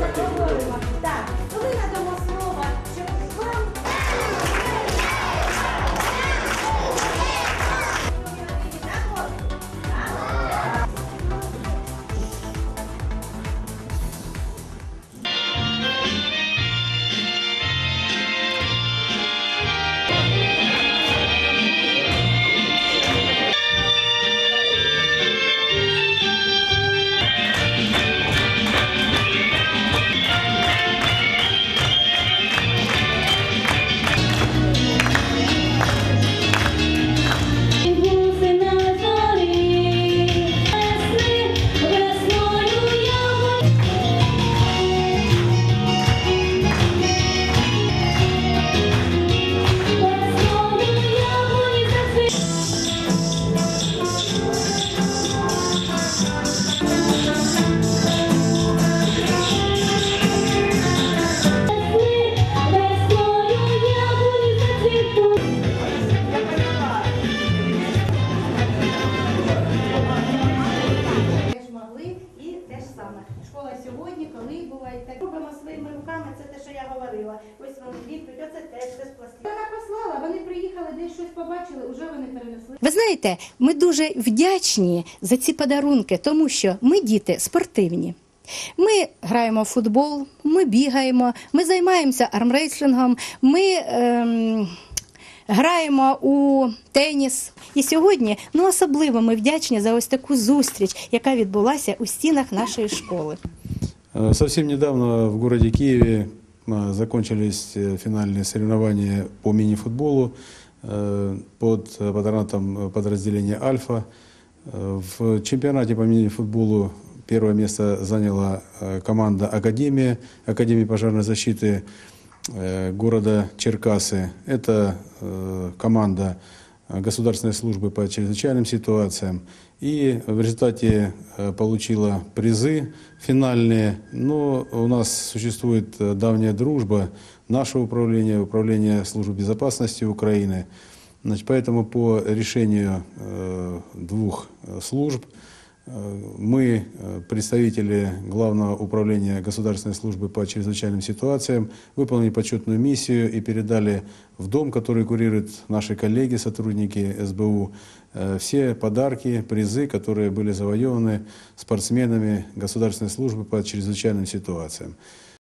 Dove la Школа сьогодні, коли буває так. Робимо своїми руками, це те, що я говорила. Ось вам відповідь, оце теж це з пластика. Вона послала, вони приїхали, десь щось побачили, вже вони перенесли. Ви знаєте, ми дуже вдячні за ці подарунки, тому що ми діти спортивні. Ми граємо в футбол, ми бігаємо, ми займаємося армрейслингом, ми ем, граємо у теніс. І сьогодні ну, особливо ми вдячні за ось таку зустріч, яка відбулася у стінах нашої школи. Э, Совсем недавно в городе Киеве э, закончились э, финальные соревнования по мини-футболу э, под э, патронатом э, подразделения «Альфа». Э, В чемпионате по мини-футболу первое место заняла э, команда «Академия», Академии пожарной защиты э, города Черкасы. Это э, команда э, Государственной службы по чрезвычайным ситуациям. И в результате э, получила призы финальные. Но у нас существует э, давняя дружба нашего управления, управления службы безопасности Украины. Значит, поэтому по решению э, двух э, служб Э, Мы, э, представители Главного управления Государственной службы по чрезвычайным ситуациям, выполнили почетную миссию и передали в дом, который курируют наши коллеги, сотрудники СБУ, э, все подарки, призы, которые были завоеваны спортсменами Государственной службы по чрезвычайным ситуациям.